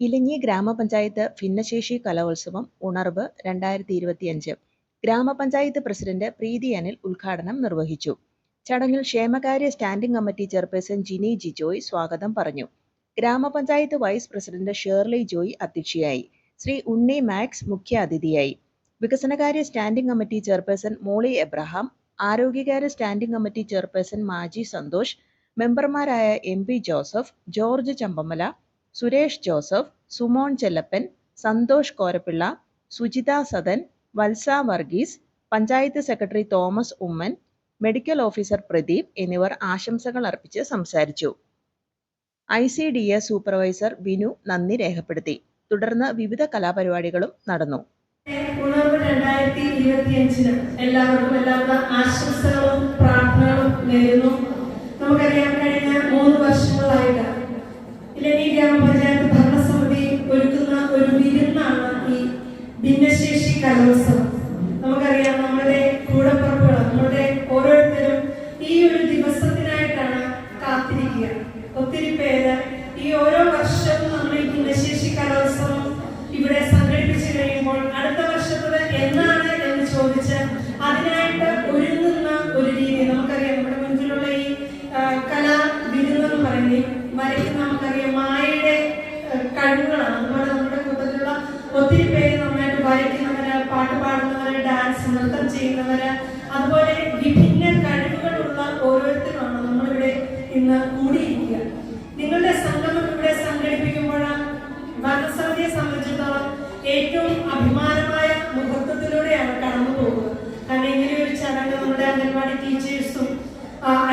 ഇലഞ്ഞി ഗ്രാമപഞ്ചായത്ത് ഭിന്നശേഷി കലോത്സവം ഉണർവ് രണ്ടായിരത്തി ഇരുപത്തിയഞ്ച് ഗ്രാമപഞ്ചായത്ത് പ്രസിഡന്റ് പ്രീതി അനിൽ ഉദ്ഘാടനം നിർവഹിച്ചു. ചടങ്ങിൽ ക്ഷേമകാര്യ standing committee chairperson Jini Jijoy സ്വാഗതം പറഞ്ഞു. ഗ്രാമപഞ്ചായത്ത് വൈസ് പ്രസിഡന്റ് ഷേർലി ജോയ് അധ്യക്ഷയായി. ശ്രീ ഉണ്ണി മാക്സ് മുഖ്യ അതിഥിയായി വികസനകാര്യ standing committee chairperson Molly Abraham ആരോഗ്യകാര്യ standing committee chairperson Maji Santhosh മെമ്പർമാരായ M P Joseph George Champamala Suresh Joseph Sumon Chellappan Santhosh Korappilla Sujitha Sadan Valsa Varghese panchayat secretary Thomas Oommen medical officer Pradeep എന്നിവർ ആശംസകൾ അർപ്പിച്ച് സംസാരിച്ചു. I C D S supervisor Binu നന്ദി രേഖപ്പെടുത്തി. തുടർന്ന് വിവിധ കലാപരിപാടികളും നടന്നു. എല്ലാവർക്കും എല്ലാവിധ ആശംസകളും പ്രാർത്ഥനകളും നേരുന്നു. നമുക്കറിയാം കഴിഞ്ഞ ഭിന്നശേഷി ചെയ്യുന്നവര് അതുപോലെ വിഭിന്ന കഴിവുകളുള്ള ഓരോരുത്തരുമാണ് നമ്മളിവിടെ ഇന്ന് കൂടിയിരിക്കുക. നിങ്ങളുടെ സംഗമം ഇവിടെ സംഘടിപ്പിക്കുമ്പോൾ ഭരണസമിതിയെ സംബന്ധിച്ചിടത്തോളം ഏറ്റവും അഭിമാനമായ മുഹൂർത്തത്തിലൂടെയാണ് കടന്നു പോകുന്നത്. കാരണം ഇങ്ങനെ ഒരു ചടങ്ങ് നമ്മുടെ അംഗൻവാടി ടീച്ചേഴ്സും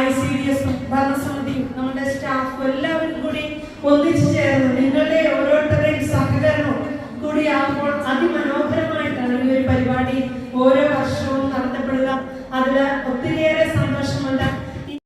ഐ സി ഡി എസും ഭരണസമിതിയും നമ്മുടെ സ്റ്റാഫും എല്ലാവരും കൂടി ഒന്നിച്ചു ചേർന്ന് നിങ്ങളുടെ ഓരോരുത്തരുടെയും സഹകരണവും കൂടിയാകുമ്പോൾ അതിമനോഹരമായിട്ടാണ് അതിൽ ഒത്തിരിയേറെ സന്തോഷമുണ്ട്.